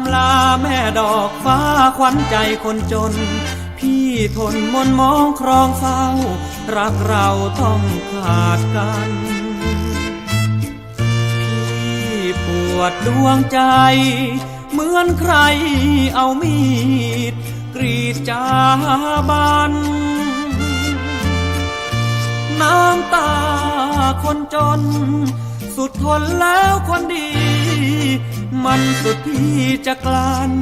ำลาแม่ดอกฟ้าขวัญใจคนจน พี่ทนมนมองครองเศร้า รักเราต้องขาดกัน พี่ปวดดวงใจ เหมือนใครเอามีด กรีดจาบัน น้ำตาคนจน สุดทนแล้วคนดี มันสุดที่จะกลั้น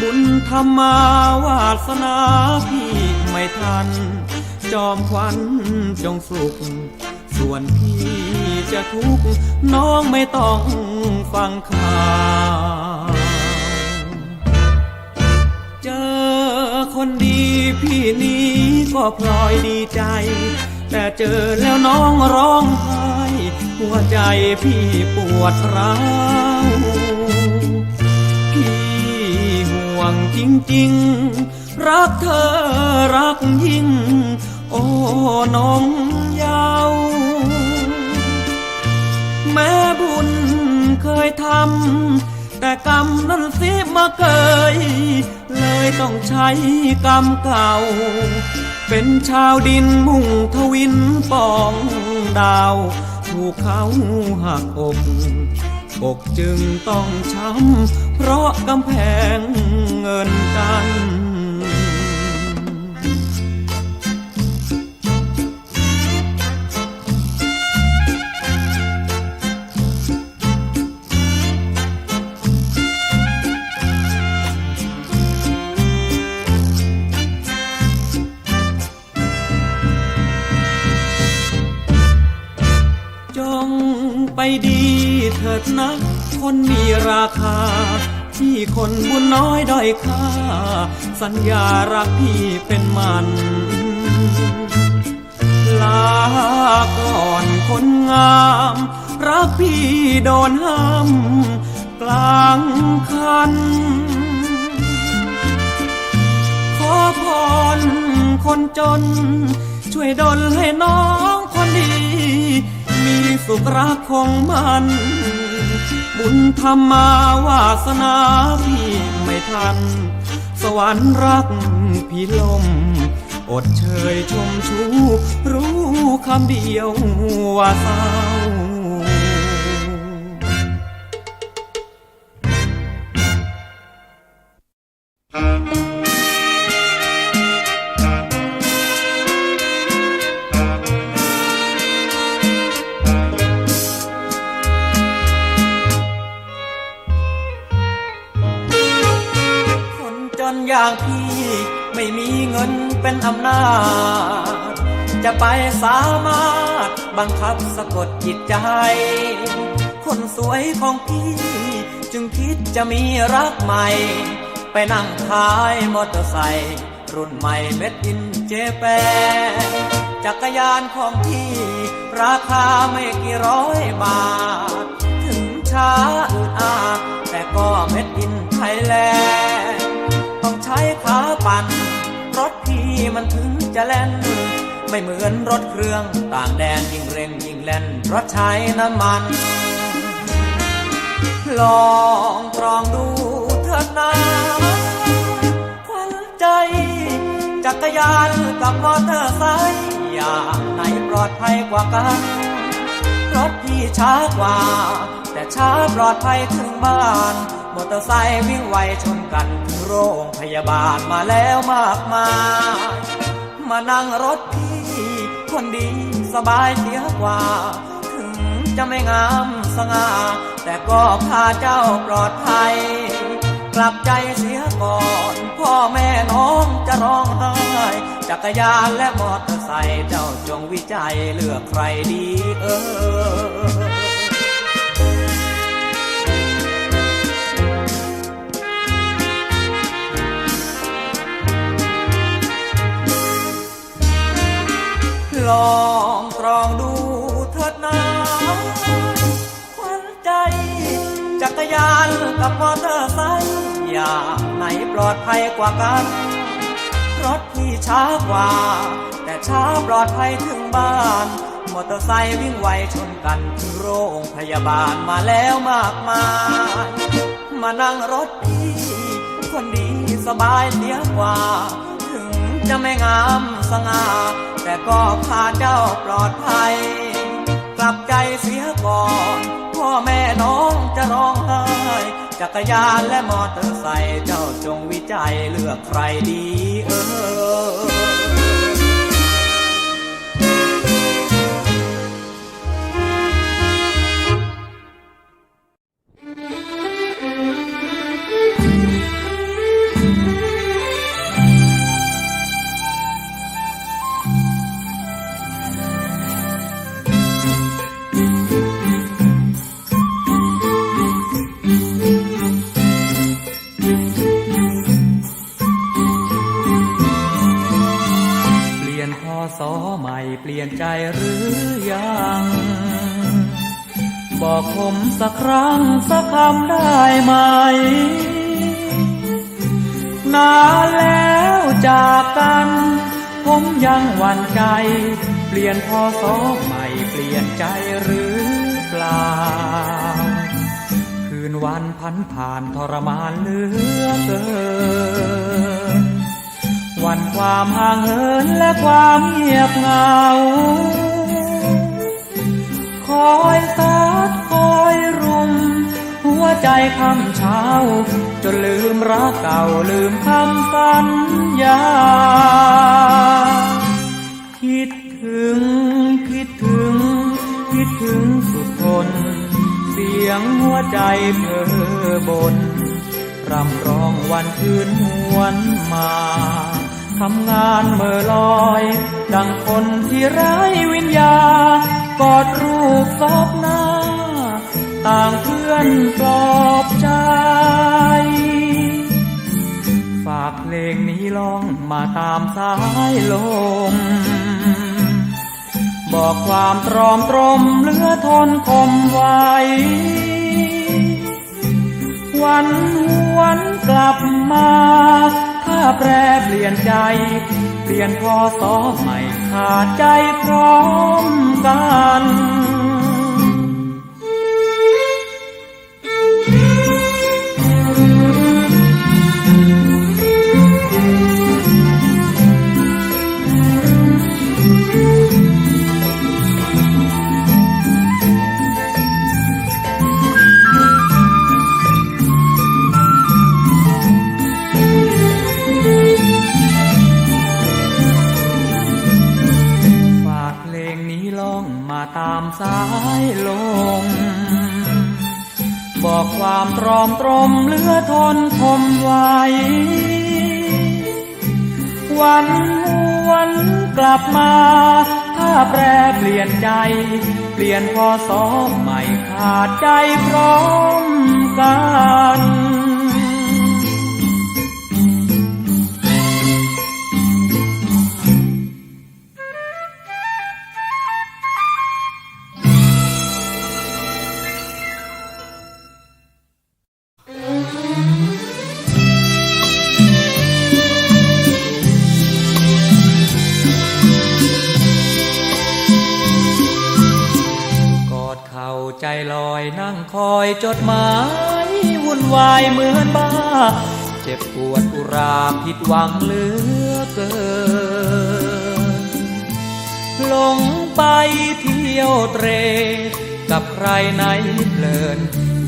บุญธรรมาวาสนาพี่ไม่ทัน จอมขวัญจงสุข ส่วนพี่จะทุกข์น้องไม่ต้องฟังข่าวเจอคนดีพี่นี้ก็พลอยดีใจ แต่เจอแล้วน้องร้องไห้ หัวใจพี่ปวดร้าวพี่ห่วงจริงๆ รักเธอรักยิ่ง โอ้น้องเยาวแม่บุญเคยทำแต่กรรมนั้นสิมาเกยเลยต้องใช้กรรมเก่า เป็นชาวดินมุ่งทวินปองดาว ถูกเขาหักอกอกจึงต้องช้ำเพราะกำแพงเงินกัน ดีเถิดนะคนมีราคา ที่คนบุญน้อยด้อยค่า สัญญารักพี่เป็นมัน ลาก่อนคนงาม รักพี่โดนห้ามกลางคัน ขอพรคนจน ช่วยดลให้น้องคนดีมี สุขรักของมัน บุญธรรมมาวาสนาพี่ไม่ทัน สวรรค์รักพี่ลม อดเชยชมชู รู้คำเดียวว่าเศร้า อย่างพี่ไม่มีเงินเป็นอำนาจ จะไปสามารถบังคับสะกดจิตใจ คนสวยของพี่จึงคิดจะมีรักใหม่ ไปนั่งท้ายมอเตอร์ไซค์รุ่นใหม่เม็ดอินเจแปนจักรยานของพี่ราคาไม่กี่ร้อยบาท ถึงช้าอึดอาดแต่ก็เม็ดอินไทยแลนด์ ต้องใช้ขาปั่น รถพี่มันถึงจะแล่น ไม่เหมือนรถเครื่องต่างแดนยิ่งเร่งยิ่งแล่นเพราะใช้น้ำมัน ลองตรองดูเถิดนาควันใจ จักรยานกับมอเตอร์ไซค์อย่างไหนปลอดภัยกว่ากันรถพี่ช้ากว่า แต่ช้าปลอดภัยถึงบ้านมอเตอร์ไซค์วิ่งไวชนกัน โรงพยาบาลมาแล้วมากมาย มานั่งรถพี่คนดีสบายเสียกว่า ถึงจะไม่งามสง่า แต่ก็พาเจ้าปลอดภัย กลับใจเสียก่อน พ่อแม่น้องจะร้องไห้จักรยานและมอเตอร์ไซค์เจ้าจงวิจัยเลือกใครดีเออ ลองตรองดูเถิดนาควันใจ จักรยานกับมอเตอร์ไซค์อย่างไหนปลอดภัยกว่ากัน รถที่ช้ากว่า แต่ช้าปลอดภัยถึงบ้าน มอเตอร์ไซค์วิ่งไวชนกันถึงโรงพยาบาลมาแล้วมากมายมมานั่งรถพี่ คนดีสบายเสียกว่า ถึงจะไม่งามสง่า แต่ก็พาเจ้าปลอดภัย กลับใจเสียก่อนพ่อแม่น้องจะร้องไห้จักรยานและมอเตอร์ไซค์เจ้าจงวิจัยเลือกใครดีเออ สอใหม่เปลี่ยนใจหรือเปล่า คืนวันพันผ่านทรมานเหลือเกิน วันความห่างเหินและความเงียบเหงา คอยซัดคอยรุม หัวใจคำเช้า จนลืมรักเก่าลืมคำสัญญา ดถึงสุดทน เสียงหัวใจเธอบนรำร้องวันคืนหวนมาทำงานเมื่อลอย ดังคนที่ไร้วิญญาณกอดรูปซอบหน้า ต่างเพื่อนปลอบใจ ฝากเพลงนี้ลองมาตามสายลม บอกความตรอมตรมเหลือทนคมไว้ วันหวนกลับมา ถ้าแปรเปลี่ยนใจ เปลี่ยนพอสอใหม่ขาดใจพร้อมกัน รอมตรมเหลือทนคมไว้วันวันกลับมา ถ้าแปรเปลี่ยนใจ เปลี่ยนพอสอใหม่ขาดใจพร้อมกัน ใจลอยนั่งคอยจดหมายวุ่นวายเหมือนบ้า เจ็บปวดอุราผิดหวังเหลือเกินหลงไปเที่ยวเตร กับใครไหนเพลิน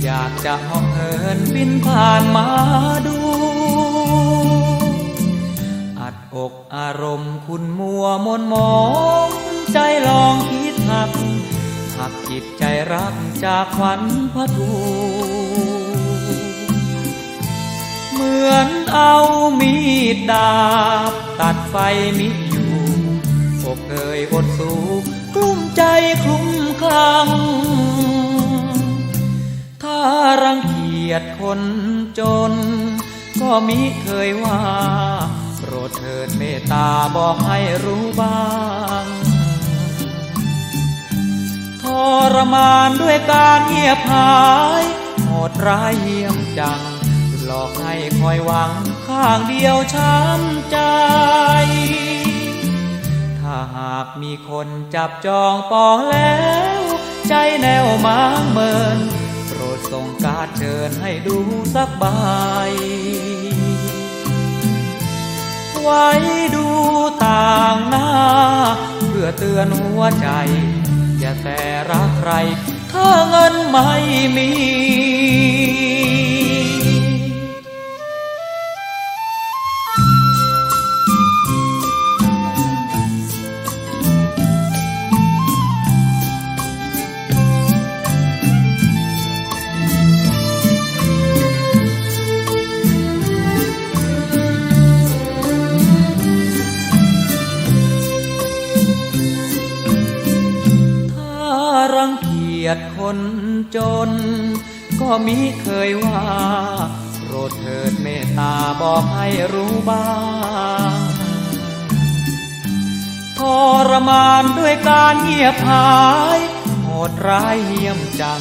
อยากจะหาะเหินบินผ่านมาดู อัดอกอารมณ์คุณมัวมนมอง ใจลองคิดหัก หักจิตใจรักจากขวัญพระทูเหมือนเอามีดดาบ ตัดไฟมิอยู่อกเอ่ยอดสูกลุ้มใจคลุ้มคลั่งถ้ารังเกียจคนจน ก็มิเคยว่า โปรดเถิดเมตตาบอกให้รู้บ้าง รมานด้วยการเงียบหายโหดร้ายเหี้ยมจัง หลอกให้คอยหวังข้างเดียวช้ำใจ ถ้าหากมีคนจับจองปองแล้ว ใจแนวมางเมิน โปรดส่งการเชิญให้ดูสักใบไว้ดูต่างหน้า เพื่อเตือนหัวใจ อย่าแต่รักใคร ถ้าเงินไม่มี บ้างทรมานด้วยการเงียบหายโหดร้ายเหี้ยมจัง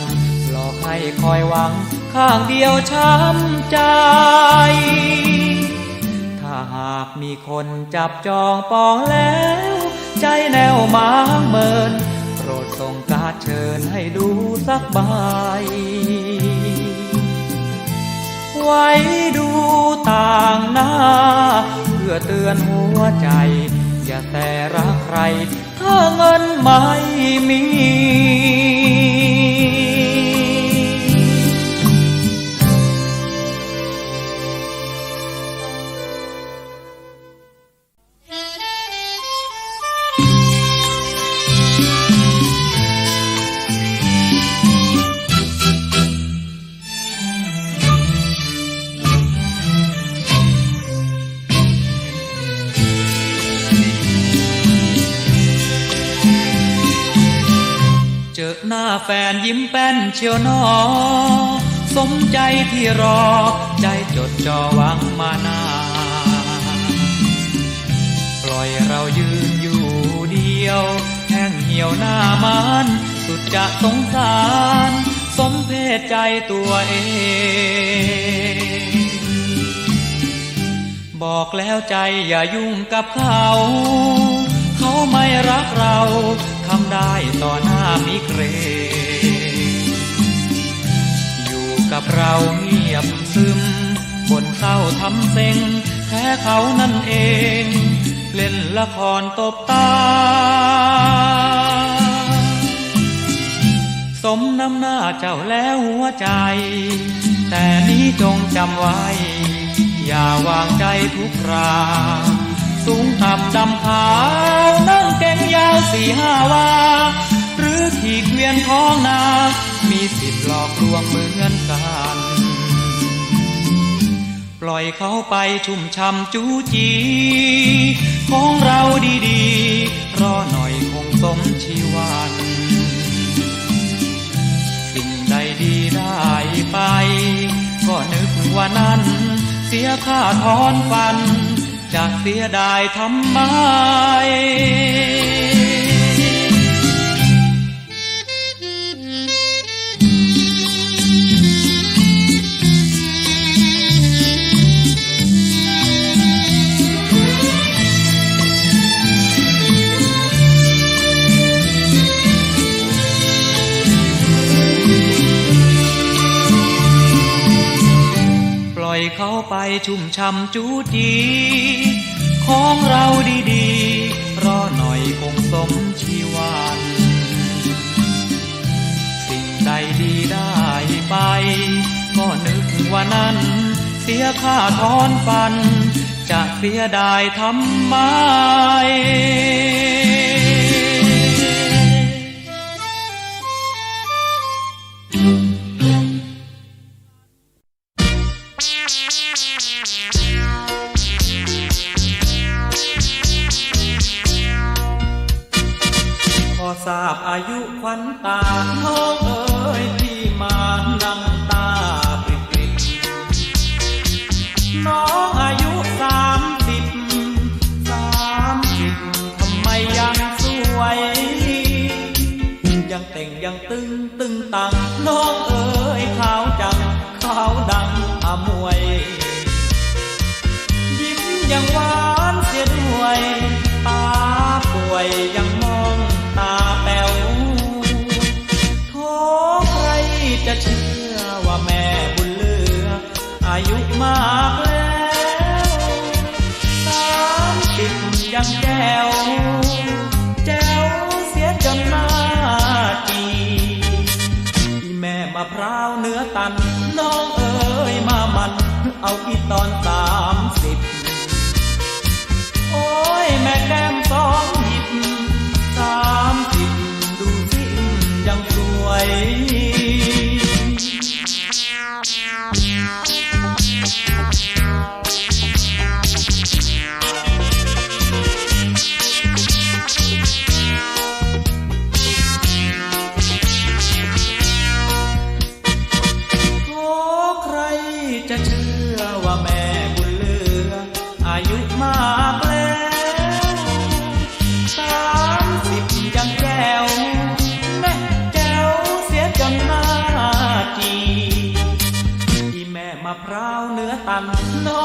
หลอกให้คอยหวัง ข้างเดียวช้ำใจ ถ้าหากมีคนจับจองปองแล้ว ใจแนวหมางเมินโปรดส่งการเชิญให้ดูสักใบ ไว้ดูต่างหน้า เพื่อเตือนหัวใจ อย่าแต่รักใคร ถ้าเงินไม่มี เจอหน้าแฟนยิ้มแป้นเชียวนอ สมใจที่รอ ใจจดจ่อหวังมานานปล่อยเรายืนอยู่เดียว แห้งเหี่ยวหน้ามันสุดจะสงสาร สมเพศใจตัวเอง บอกแล้วใจอย่ายุ่งกับเขา เขาไม่รักเรา ทำได้ต่อหน้ามิเกรอยู่กับเราเงียบซึมบนเศร้าทำเซ็งแค่เขานั่นเอง เล่นละครตบตา สมน้ำหน้าเจ้าแล้วหัวใจ แต่นี้จงจำไว้ อย่าวางใจทุกครา สูงต่ำดำขาวนั่งเก่งยาวสี่ห้าวา หรือขี่เกวียนท้องนา มีสิทธิ์หลอกลวงเหมือนกัน ปล่อยเขาไปชุ่มช่ำจูจี ของเราดีๆ รอหน่อยคงสมชีวันสิ่งใดดีได้ไป ก็นึกว่านั้น เสียค่าทอนฟัน จะเสียดายทำไม ชุ่มช่ำจูจี ของเราดีๆ รอหน่อยคงสมชีวัน สิ่งใดดีได้ไป ก็นึกว่านั้น เสียค่าทอนฟัน จะเสียดายทำไม ยุควันตาน้องเอ๋ยพี่มาน้ำตาปริบปริบน้องอายุสามสิบสามสิบทำไมยังสวย ยังแต่งยังตึงตึงตังน้อง ตัน พร้าวเนื้อตันน้อง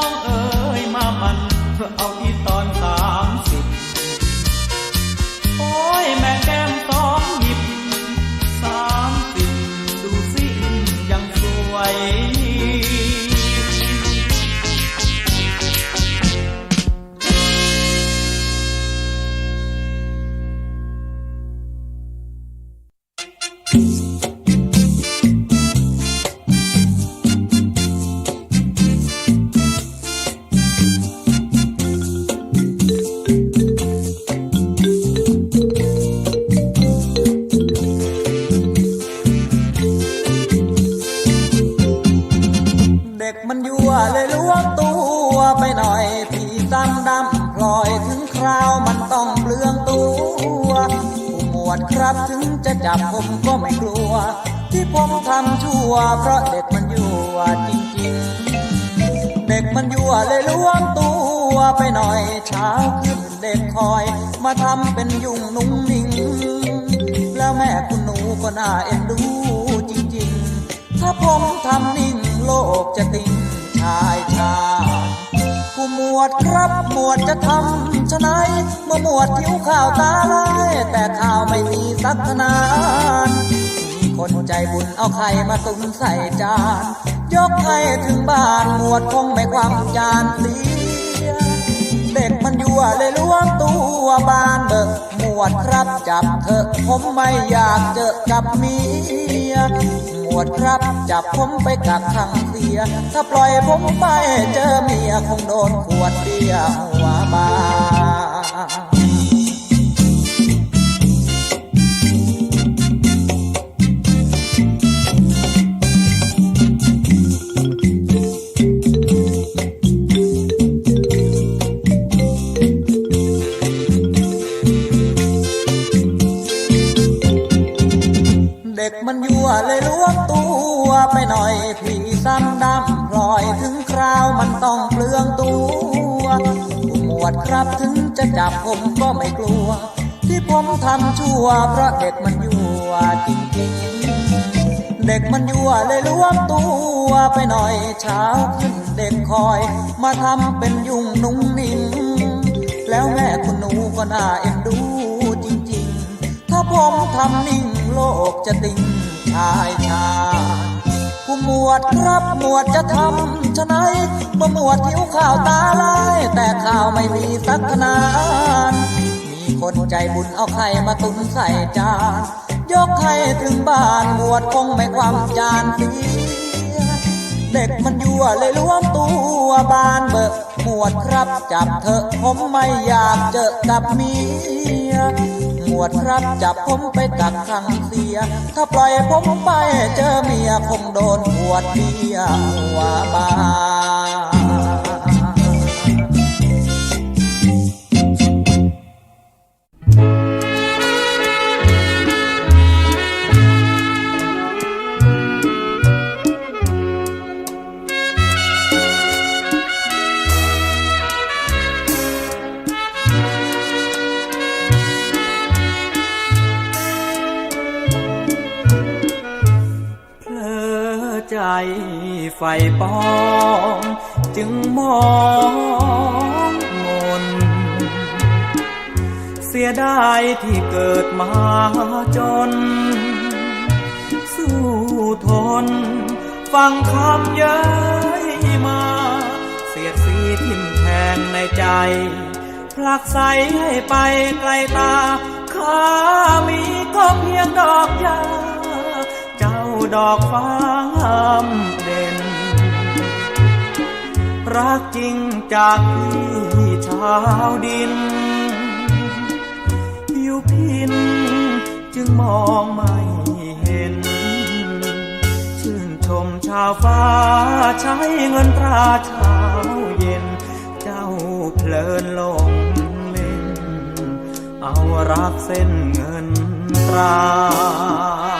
เด็กมันยั่วเลยล้วงตัวไปหน่อยพี่ซ้ำดำพลอยถึงคราวมันต้องเปลืองตัวผู้หมวดครับถึงจะจับผมก็ไม่กลัว ที่ผมทำชั่ว เพราะเด็กมันยั่วจริงๆ เด็กมันยั่วเลยล้วงตัวไปหน่อยเช้าขึ้นเด็กคอย มาทำเป็นยุ่งนุ่งนิ่งแล้วแม่คุณหนูก็น่าเอ็นดูจริงๆ ถ้าผมทำนิ่ง ลกจะติงชายชาผู้หมวดครับหมวดจะทำชะไหนเมื่อหมวดผิวข่าวตาลายแต่ข่าวไม่มีสักนานมีคนใจบุญเอาไข่มาตุนใส่จาน ยกให้ถึงบ้านหมวดคงไม่ความจานเสีย เด็กมันยั่วเลยล้วงตัวบานเบิก วดครับจับเถอะผมไม่อยากเจอกับเมียหมวดครับจับผมไปกักขังเสีย ถ้าปล่อยผมไปเจอเมียคงโดนขวดเบียร์หัวบา เลยล้วงตัวไปหน่อยพี่ซ้ำดำพลอยถึงคราวมันต้องเปลืองตัวหมวดครับถึงจะจับผมก็ไม่กลัว ที่ผมทำชั่วเพราะเด็กมันยั่วจริงๆ เด็กมันยั่วเลยล้วงตัวไปหน่อยเช้าขึ้นเด็กคอย มาทำเป็นยุ่งนุ่งนิ่งแล้วแม่คุณหนูก็น่าเอ็นดูจริงๆ ถ้าผมทำนิ่งโลกจะติ่ง ชายชาผู้หมวดครับหมวดจะทำชะไหนเมื่อหมวดหิวข้าวตาลายแต่ข้าวไม่มีสักนานมีคนใจบุญเอาไข่มาตุนใส่จานยกให้ถึงบ้านหมวดคงไม่ความจานเสียเด็กมันยั่วเลยล้วงตัวบานเบิกหมวดครับจับเถอะผมไม่อยากเจอกับเมีย หวดครับ จับผมไปกักขังเสีย ถ้าปล่อยผมไปเจอเมียคงโดนปวดเบียหัวบา ไฟปอง จึงมองมน เสียดายที่เกิดมาจน สู้ทน ฟังคำเย้ยมา เสียดสีทิ่มแทงในใจผลักใสให้ไปไกลตาข้ามีก็เพียงดอกยา ดอกฟ้ามเด่น รักจริงจากพี่ชาวดิน อยู่พินจึงมองไม่เห็น ชื่นชมชาวฟ้าใช้เงินตราเช้าเย็น เจ้าเพลินลงเล่น เอารักเส้นเงินตรา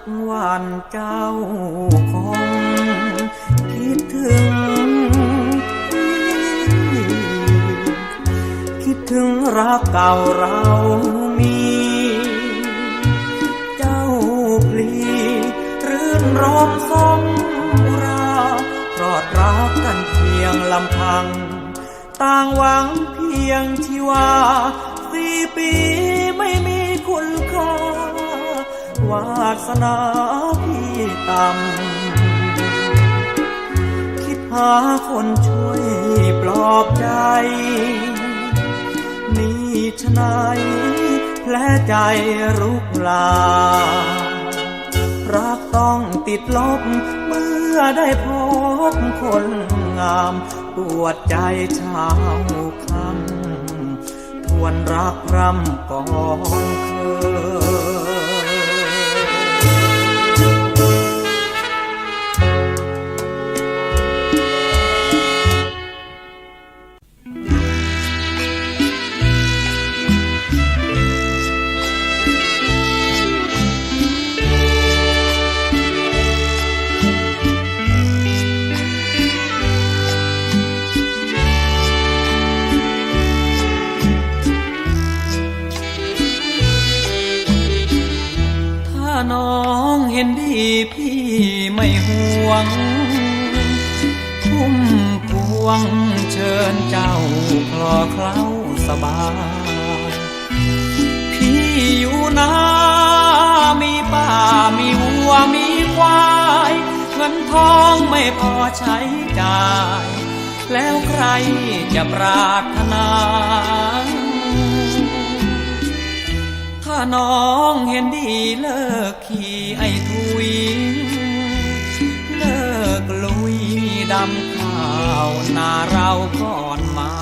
กวันเจ้าคงคิดถึง คิดถึงรักเก่าเรามี เจ้าพลีรื่นรมสมราปลอดรักกันเพียงลำพัง ต่างหวังเพียงที่ว่าสี่ปี วาสนาพี่ต่ำคิดหาคนช่วยปลอบใจ นี่ชะไหนายแผลใจรุกลา รักต้องติดลบเมื่อได้พบคนงามปวดใจช้าคำทวนรักรำก่อนเคย เห็นดีพี่ไม่ห่วงทุ่มพวงเชิญเจ้าคลอเคล้าสบาย พี่อยู่นามีป่ามีวัวมีควาย เงินทองไม่พอใช้จ่าย แล้วใครจะปรารถนา ถ้าน้องเห็นดีเลิกขี่ไอ้ทุย เลิกลุยดำข้าวนาเราก่อนมา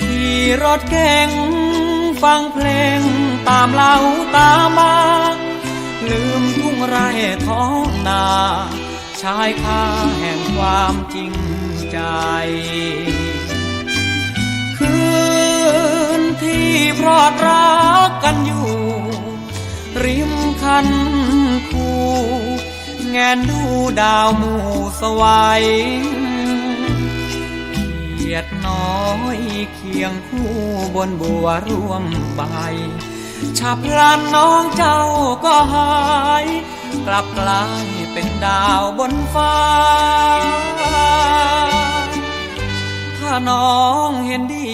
ขี่รถเก่งฟังเพลงตามเล่าตามมา ลืมทุ่งไร่ท้องนาชายคาแห่งความจริงใจ พรอดรักกันอยู่ ริมคันคูแงนดูดาวมู่สวัยเขียดน้อยเคียงคู่บนบัวร่วมใบฉับพลันน้องเจ้าก็หาย กลับกลายเป็นดาวบนฟ้า ถ้าน้องเห็นดี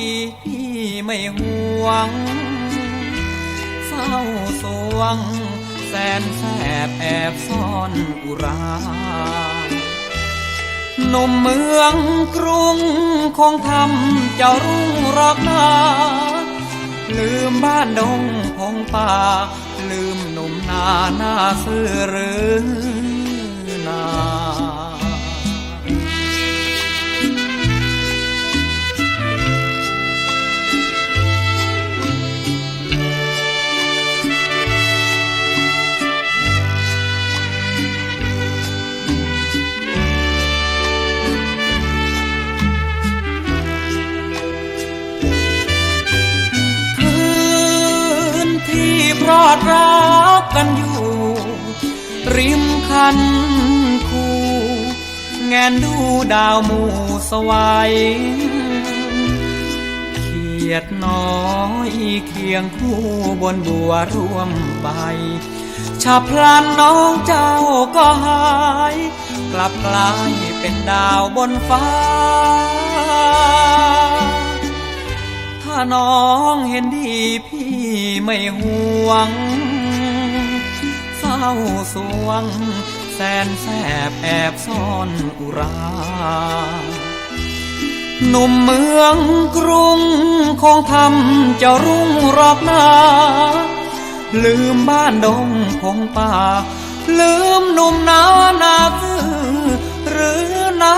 ไม่ห่วง เศร้าสวง แสนแสบแอบซ่อนอุราหนุ่มเมืองกรุง คงทำเจ้ารุ่งรอกนาลืมบ้านดงพงป่า ลืมหนุ่มนาหน้าซื่อหรือนา กันอยู่ ริมคันคูแงนดูดาวหมู่สวัยเขียดน้อยเคียงคู่บนบัวร่วมใบฉับพลันน้องเจ้าก็หาย กลับกลายเป็นดาวบนฟ้า ถ้าน้องเห็นดีพี่ไม่ห่วงาสวง แสนแสบแอบซ่อนอุรา หนุ่มเมืองกรุงคงทำจะรุ่งรอกหนา ลืมบ้านดงพงป่า ลืมหนุ่มนานาคือหรือนา